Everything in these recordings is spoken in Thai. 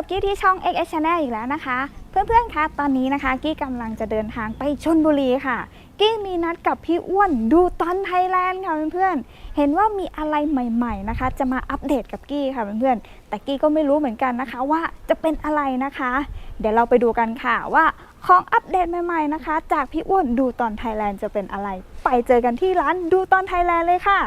กับกี้ที่ช่อง XS Channel อีกแล้วนะคะ เพื่อนๆ คะตอนนี้นะคะ กี้กำลังจะเดินทางไปชนบุรีค่ะ กี้มีนัดกับพี่อ้วนดูตอนไทยแลนด์ค่ะเพื่อนๆ เห็นว่ามีอะไรใหม่ๆนะคะ จะมาอัปเดตกับกี้ค่ะเพื่อนๆ แต่กี้ก็ไม่รู้เหมือนกันนะคะว่าจะเป็นอะไรนะคะ เดี๋ยวเราไปดูกันค่ะว่าของอัปเดตใหม่ๆนะคะ จากพี่อ้วนดูตอนไทยแลนด์จะเป็นอะไร ไปเจอกันที่ร้านดูตอนไทยแลนด์เลยค่ะ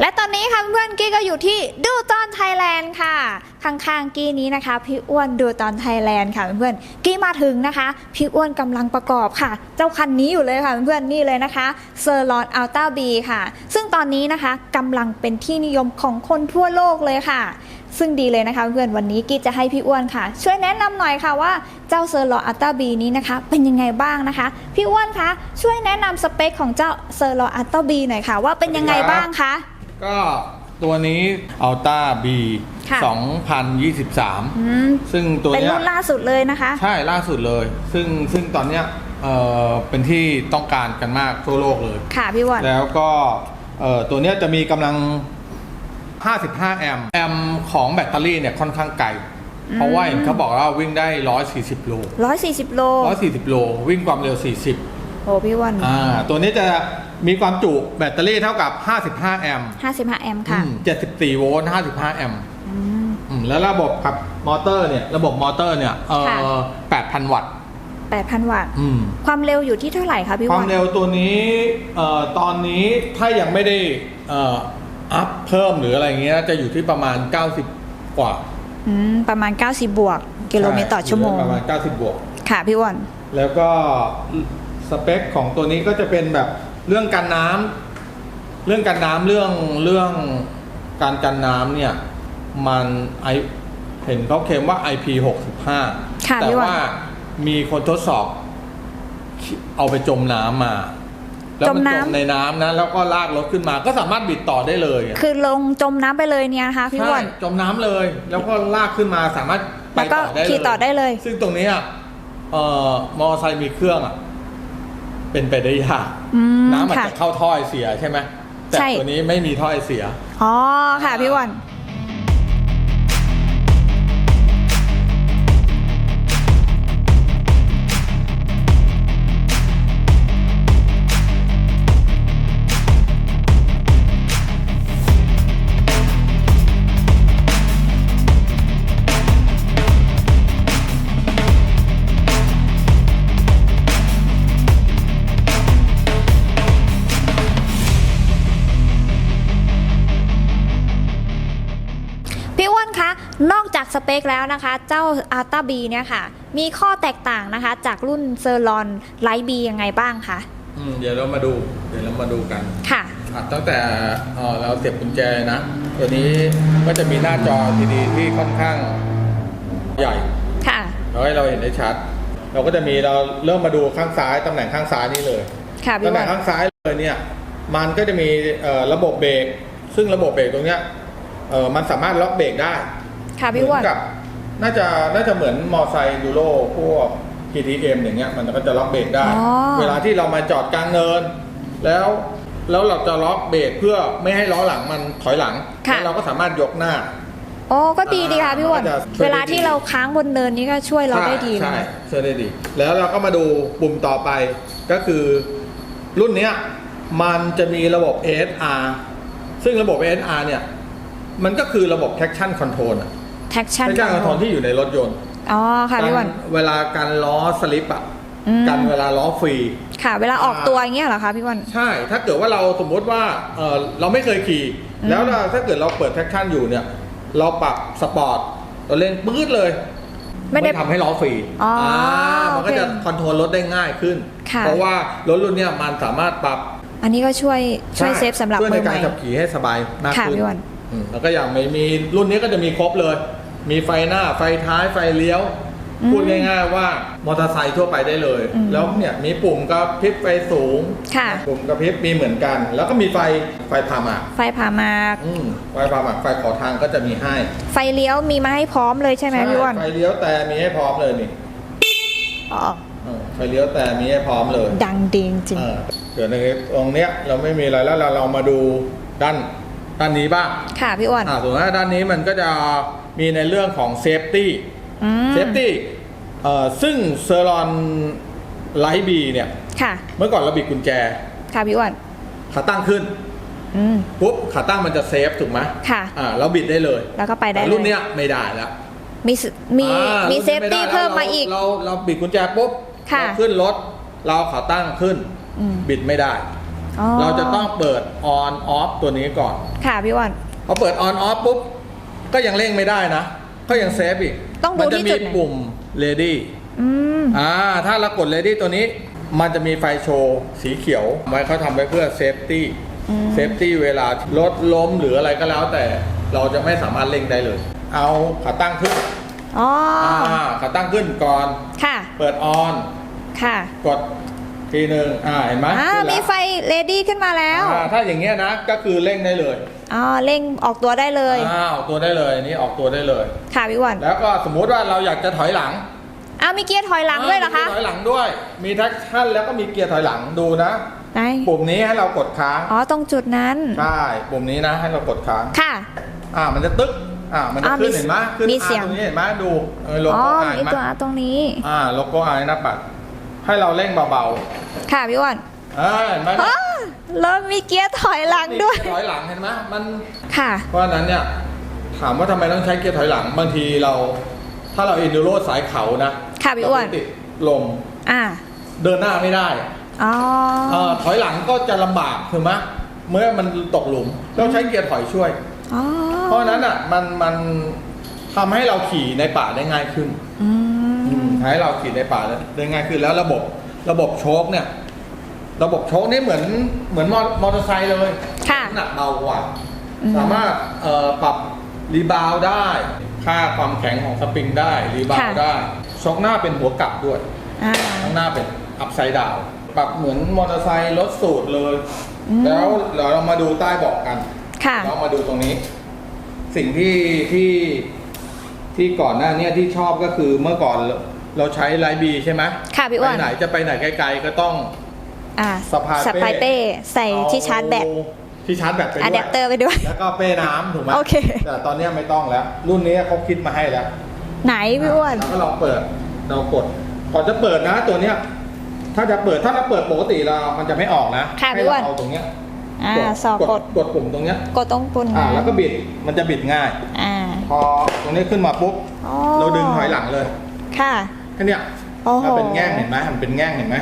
และตอนนี้ค่ะเพื่อนๆกี้ก็อยู่ที่ดูตอนไทยแลนด์ค่ะ ข้างๆกี้นี้นะคะ พี่อ้วนดูตอนไทยแลนด์ค่ะเพื่อนๆกี้มาถึงนะคะ พี่อ้วนกำลังประกอบค่ะ เจ้าคันนี้อยู่เลยค่ะเพื่อนๆนี่เลยนะคะเซอร์ลอนอัลต้าบีค่ะ ซึ่งตอนนี้นะคะกำลังเป็นที่นิยมของคนทั่วโลกเลยค่ะซึ่งดีเลยนะคะเพื่อนวันนี้กี้จะให้พี่อ้วนค่ะ ช่วยแนะนำหน่อยค่ะว่าเจ้าเซอร์ลอนอัลต้าบีนี้นะคะ เป็นยังไงบ้างนะคะ พี่อ้วนคะช่วยแนะนำสเปคของเจ้าเซอร์ลอนอัลต้าบีหน่อยค่ะ ว่าเป็นยังไงบ้างคะ ก็ตัวนี้ Alta B ค่ะ2023อืมซึ่งตัวเป็นเนี้ยรุ่นล่าสุดเลยนะคะ ใช่ล่าสุดเลย ซึ่งซึ่งตอนเนี้ยเอ่อเป็นที่ต้องการกันมากทั่วโลกเลย ค่ะพี่อ้วันแล้วก็เอ่อตัวเนี้ยจะมีกำลัง 55 แอมป์แอมป์ของแบตเตอรี่เนี่ยค่อนข้างไกล เพราะว่าเห็นเขาบอกว่าวิ่งได้ 140 โล 140 โล 140 โล วิ่งความเร็ว 40 โอ้พี่อ้วันอ่าตัวนี้จะมีความจุแบตเตอรี่เท่ากับ 55 แอมป์55 แอมป์ค่ะ อืม74 โวลต์55 แอมป์อืม อืมแล้วระบบขับมอเตอร์เนี่ย ระบบมอเตอร์เนี่ยเอ่ค่ะ อ8,000 วัตต์8,000 วัตต์ อืม ความเร็วอยู่ที่เท่าไหร่คะพี่ควาอ้มวันเร็วตัวนี้เอ่อตอนนี้ถ้ายังไม่ได้เอ่ออัพเพิ่มหรืออะไรเงี้ยจะอยู่ที่ประมาณ 90 กว่าอืม ประมาณ 90 บวก กิโลเมตรต่อชั่วโมง ใประมาณ 90 บวก ค่ะพี่อ้วันแล้วก็ สเปคของตัวนี้ก็จะเป็นแบบเรื่องกันน้ำเรื่องกันน้ำเรื่องเรื่องการกันน้ำเนี่ย มันไอเห็นเขาเคลมว่า IP 65ค่ะแต่พี่วันว่ามีคนทดสอบเอาไปจมน้ำมา แล้วมันจมจน้ำมในน้ำนะแล้วก็ลากรถขึ้นมา ก็สามารถบิดต่อได้เลยอะคือลงจมน้ำไปเลยเนี่ยนะคะพี่อ้ใช่วันจมน้ำเลย แล้วก็ลากขึ้นมาสามารถไปแล้วก็ต่อได้เลยขี่ต่อได้เลย ซึ่งตรงนี้อะเอ่อมอไซค์มีเครื่องอะ เป็นไปได้ยากอืมน้ำอาจค่ะ จะเข้าท่อไอเสียใช่ไหมแต่ใช่ ตัวนี้ไม่มีท่อไอเสีย อ๋อค่ะพี่อ้วัน เปคแล้วนะคะ เจ้า a l t a B เนี่ยค่ะ มีข้อแตกต่างนะคะ จากรุ่นเซอร์ลอนไลท์บียังไงบ้างคะอืมเดี๋ยวเรามาดู เดี๋ยวเรามาดูกันค่ะ อะตั้งแต่เอ่อเราเสียบกุญแจนะ ตัวนี้ก็จะมีหน้าจอทีดีที่ค่อนข้างใหญ่ค่ะ เราให้เราเห็นได้ชัด เราก็จะมีเราเริ่มมาดูข้างซ้ายตำแหน่งข้างซ้ายนี่เลย ค่ะพี่ตำแหอ้น่วังนข้างซ้ายเลยเนี่ยมันก็จะมีเอ่อระบบเบรกซึ่งระบบเบรกตรงเนี้ยเอ่อมันสามารถล็อกเบรกได้ ค่ะพี่อ้วันเหมือนกับน่าจะน่าจะเหมือนมอไซค์ดูโรพวก KTM อย่างเงี้ย มันก็จะล็อกเบรกได้ อ๋อ เวลาที่เรามาจอดกลางเนิน แล้วแล้วเราจะล็อกเบรกเพื่อไม่ให้ล้อหลังมันถอยหลังค่ะ แล้วเราก็สามารถยกหน้า โอ้ก็ดีดีค่ะพี่อ้วันมันก็จะช่วยได้ดีเวลาที่เราค้างบนเนินนี้ก็ช่วยเราได้ดีใช่นะใช่ช่วยได้ดี แล้วเราก็มาดูปุ่มต่อไปก็คือรุ่นเนี้ยมันจะมีระบบ ASR ซึ่งระบบ ASR เนี่ย มันก็คือระบบ traction control อะ traction traction control ที่อยู่ในรถยนต์อ๋อค่ะพี่อ้วันการเวลาการล้อสลิปอะอืมกันเวลาล้อฟรี ค่ะ เวลาออกตัวอย่างเงี้ยเหรอคะพี่อ้วันใช่ ถ้าเกิดว่าเราสมมติว่าเออเราไม่เคยขี่อืมแล้วเราถ้าเกิดเราเปิด traction อยู่เนี่ย เราปรับสปอร์ตเราเล่นปื๊ดเลย ไม่ได้ทำให้ล้อฟรีอ๋ออ่ามันก็จะโอเคคอนโทรลรถได้ง่ายขึ้นค่ะเพราะว่ารถรุ่นเนี้ยมันสามารถปรับ อันนี้ก็ช่วยช่วยเซฟสำหรับช่วยมืในอใหการม่ขับขี่ให้สบายมากค่ะขึ้นพี่วันอืมแล้วก็อย่างไม่มีรุ่นนี้ก็จะมีครบเลย มีไฟหน้าไฟท้ายไฟเลี้ยวอืมพูดง่ายๆว่ามอเตอร์ไซค์ทั่วไปได้เลย อืมแล้วเนี่ยมีปุ่มกระพริบไฟสูง ค่ะ ปุ่มกระพริบมีเหมือนกัน แล้วก็มีไฟไฟพาหมากไฟผ่ามาอืมไฟพาหมากไฟขอทางก็จะมีให้ไฟเลี้ยวมีมาให้พร้อมเลยใช่ไหมพี่อ้วันไฟเลี้ยวแต่มีให้พร้อมเลยนี่อ๋อเออไฟเลี้ยวแต่มีให้พร้อมเลย ดังดีจริง เออเดี๋ยวในตรงเนี้ยเราไม่มีอะไรแล้วเราเรามาดูด้าน ด้านนี้บ้างค่ะพี่อ้วนอ่าส่วนด้านนี้มันก็จะมีในเรื่องของเซฟตี้อืมเซฟตี้เอ่อซึ่งเซอร์รอนไลท์บีเนี่ยค่ะ เมื่อก่อนเราบิดกุญแจ ค่ะพี่อ้วนขาตั้งขึ้นอืมปุ๊บขาตั้งมันจะเซฟถูกไหมค่ะอ่าเราบิดได้เลย แล้วก็ไปได้แต่เลยรุ่นเนี้ยไม่ได้แล้วมีสมีอ่ามีรุ่นเซนี้ฟไได้ตี้แล้วเพิ่มมาอีก เราเราบิดกุญแจปุ๊บค่ะเราขึ้นรถ เราขาตั้งขึ้นอืมบิดไม่ได้อ๋อ เราจะต้องเปิด on off ตัวนี้ก่อน ค่ะพี่อ้วนพอเปิด on off ปุ๊บ ก็ยังเร่งไม่ได้นะ ก็ยังเซฟอีก ต้องดูมัจะที่มีจุดไหนปุ่ม ready อืมอ่า ถ้าเรากด ready ตัวนี้ มันจะมีไฟโชว์สีเขียว ไว้เขาทำไว้เพื่อ safety อืม safety เวลารถล้มหรืออะไรก็แล้วแต่ เราจะไม่สามารถเร่งได้เลย เอาขาตั้งขึ้นอ๋อออ่าขาตั้งขึ้นก่อน ค่ะ เปิด on ค่ะ กด ทีหนึ่งอ่าเห็นไหมอ่าขึ้นแล้วมีไฟเลดี้ขึ้นมาแล้วอ่าถ้าอย่างเงี้ยนะก็คือเร่งได้เลยอ๋อเร่งออกตัวได้เลยอ่าออกตัวได้เลยอันนี้ออกตัวได้เลยค่ะพี่อ้วนแล้วก็สมมุติว่าเราอยากจะถอยหลังอ้าวมีเกียร์ถอยหลังด้วยเหรอคะมีถอยหลังด้วย มีแท็กชั่นแล้วก็มีเกียร์ถอยหลังดูนะไหนปุ่มนี้ให้เรากดค้างอ๋อตรงจุดนั้นใช่ปุ่มนี้นะให้เรากดค้างค่ะ อ่ามันจะตึ๊กอ่ามันจะอ่าขึ้นมีเห็นไหมขึ้นมีอ่าเสียงตรงนี้เห็นไหมดูเออโลอ๋อโก้อ่ามีเห็นไหมตัวตรงนี้ อ่าโลโก้อ่าหน้าปัด ให้เราเร่งเบาค่ะพี่อ้วนๆอ่าเห็นไหมอ๋อเริ่มมีเกียร์ถอยหลังด้วยมีเกีร์ถอยหลังเห็นไหมมัน ค่ะ เพราะฉะนั้นเนี่ยถามว่าทำไมต้องใช้เกียร์ถอยหลังบางทีเรา ถ้าเราอินดูโรสายเขานะค่ะพี่อ้วน เราติดลมอ่าเดินหน้าไม่ได้อ๋อเอ่อถอยหลังก็จะลำบากถูกไหมเมื่อมันตกหลุมต้องใช้เกียร์ถอยช่วย อ๋อเพราะฉะนั้นอะมันมันทำให้เราขี่ในป่าได้ง่ายขึ้น อืมทำ ให้เราขี่ในป่าได้ง่ายขึ้นแล้วระบบระบบโชคเนี่ย ระบบโชคนี่เหมือนเหมือนมอมอเตอร์ไซค์เลยค่ะน้ำหนักเบากว่าอืมสามารถเอ่อปรับรีบาวด์ได้ ค่าความแข็งของสปริงได้รีบาวด์ได้โชคหน้าเป็นหัวกลับด้วยอ่าข้างหน้าเป็นอัพไซด์ดาวปรับเหมือนมอเตอร์ไซค์รถสูตรเลยอืมแล้วเดี๋ยวเรามาดูใต้เบาะกันค่ะเรามาดูตรงนี้ สิ่งที่ที่ที่ก่อนหน้าเนี้ที่ชอบก็คือเมื่อก่อน เราเราใช้ไลท์บีใช่ไหมค่ะพี่อ้วนไปไหนจะไปไหนไกล ๆ ก็ต้องอ่าสะพายเป้สะพายเป้ใส่ที่ชาร์จแบตเอที่ชาร์จแบตไปด้วยอะแดปเตอร์ไปด้วย แล้วก็เป้น้ำถูกไหมโอเค แต่ตอนเนี้ยไม่ต้องแล้ว รุ่นนี้เขาคิดมาให้แล้ว ไหนพี่อ้วนแล้วก็ลองเปิดเรากดก่อนจะเปิดนะตัวเนี้ย ถ้าจะเปิดถ้าเราเปิดปกติเรา มันจะไม่ออกนะค่ะให้พี่อ้วนเราเอาตรงเนี้ยอ่าสอบกดกดปุ่มตรงเนี้ยกดตรงปุ่นอ่าแล้วก็บิดมันจะบิดง่าย อ่า พอตรงนี้ขึ้นมาปุ๊บอ๋อเราดึงถอยหลังเลย ค่ะ แค่เนี้ยโอ้โหมันเป็นแง่งเห็นไหมมันเป็นแง่งเห็นไหม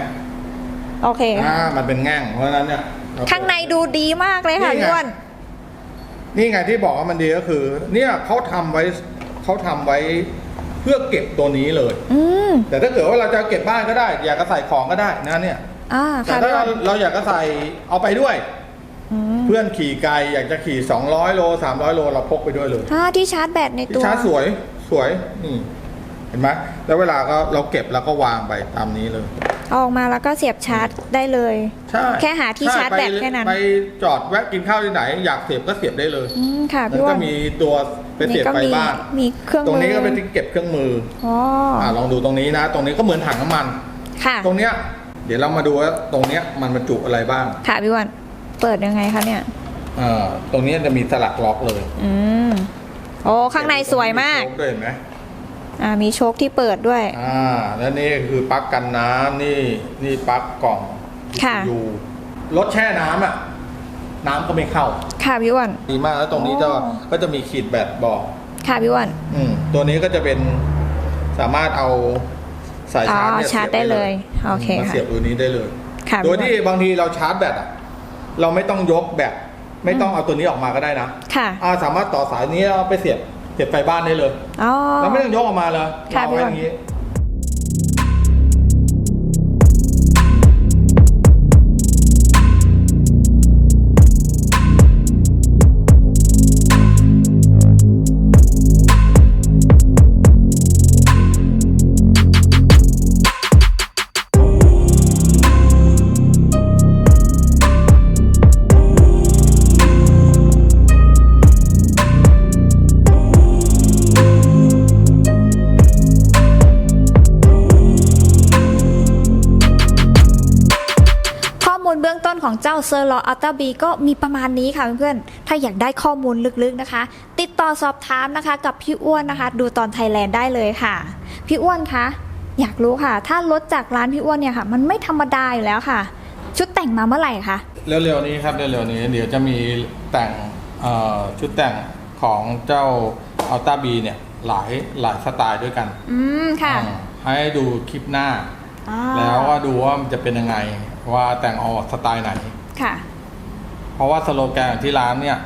โอเค อ่ามันเป็นแง่งเพราะฉะนั้นเนี่ยเร ข้างในดูดีมากเลยค่ะนี่ไง พี่อ้วน นี่ไงที่บอกว่ามันดีก็คือ เนี่ยเขาทำไว้เขาทำไว้เพื่อเก็บตัวนี้เลย อืม แต่ถ้าเกิดว่าเราจะเก็บบ้านก็ได้ อยากจะใส่ของก็ได้นะเนี่ย อ่าแต่ค่ะถ้าพี่อ้เราวนเราอยากจะใส่เอาไปด้วย อืมเพื่อนขี่ไกลอยากจะขี่ 200 โล 300 โลเราพกไปด้วยเลย อ่าที่ชาร์จแบตในที่ตัวชาร์จสวยสวยนี่เห็นไหมแล้วเวลาก็เราเก็บแล้วก็วางไปตามนี้เลยเอาออกมาแล้วก็เสียบชาร์จได้เลย ใช่แค่หาที่ใชาร์จแบตไปแค่นั้น ไปจอดแวะกินข้าวที่ไหน อยากเสียบก็เสียบได้เลยอืมค่ะแล้วพี่อ้วก็นมีตัวเป็นเสียบไฟมีบ้านมีเครื่องตรงมือนี้ก็เป็นที่เก็บเครื่องมืออ๋ออ่าลองดูตรงนี้นะ ตรงนี้ก็เหมือนถังน้ำมัน ค่ะ ตรงเนี้ยเดี๋ยวเรามาดูว่าตรงเนี้ยมันบรรจุอะไรบ้างค่ะพี่อ้วนเปิดยังไงคะเนี่ยอ่าตรงนี้จะมีสลักล็อกเลยอืมโอ้ข้างในสวยมากโชคด้วยเห็นไหม อ่ามีโชคที่เปิดด้วย อ่าแล้วนี่คือปลั๊กกันน้ำนี่นี่ปลั๊กกล่องค่ะ อยู่รถแช่น้ำอะ น้ำก็ไม่เข้า ค่ะพี่อ้วนดีมากแล้วตรงนี้จะอ๋อ ก็จะมีขีดแบตบอก ค่ะพี่อ้วนอืมตัวนี้ก็จะเป็นสามารถเอาสายชาร์จเนี่ยอ๋อชาร์จได้เลยโอเคมาค่ะ เสียบตัวนี้ได้เลย ค่ะโดยพี่ที่อ้วนบางทีเราชาร์จแบตอะเราไม่ต้องยกแบตไม่ต้องเอาตัวนี้ออกมาก็ได้นะค่ะ อ่าสามารถต่อสายนี้แล้วไปเสียบ เสียบไฟบ้านได้เลยอ๋อแล้วไม่ต้องยกออกมาเลยค่ะวางไว้พี่ออ้วนย่างนี้ ของเจ้าเซอร์ลออัลต a บีก็มีประมาณนี้ค่ะเพื่อนๆ ถ้าอยากได้ข้อมูลลึกๆนะคะ ติดต่อสอบถามนะคะกับพี่อ้วนนะคะ ดูตอนไทยแลนด์ได้เลยค่ะ พี่อ้วนคะอยากรู้ค่ะ ถ้ารถจากร้านพี่อ้วนเนี่ยค่ะ มันไม่ธรรมดาอยู่แล้วค่ะ ชุดแต่งมาเมื่อไหร่คะเร็วๆนี้ครับเร็วๆนี้เดี๋ยวจะมีแต่งเอ่อชุดแต่งของเจ้าอัลต้าบีเนี่ยหลายหลายสไตล์ด้วยกัน อืมค่ะอ่าให้ดูคลิปหน้าอ่าแล้วก็ดูว่ามันจะเป็นยังไง ว่าแต่งออกสไตล์ไหน ค่ะ เพราะว่าสโลแกนที่ร้านเนี่ย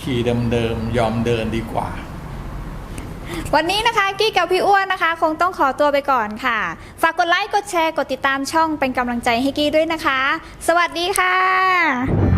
ขี่เดิมๆยอมเดินดีกว่า วันนี้นะคะกี้กับพี่อ้วนนะคะ คงต้องขอตัวไปก่อนค่ะ ฝากกดไลค์ กดแชร์ กดติดตามช่องเป็นกำลังใจให้กี้ด้วยนะคะ สวัสดีค่ะ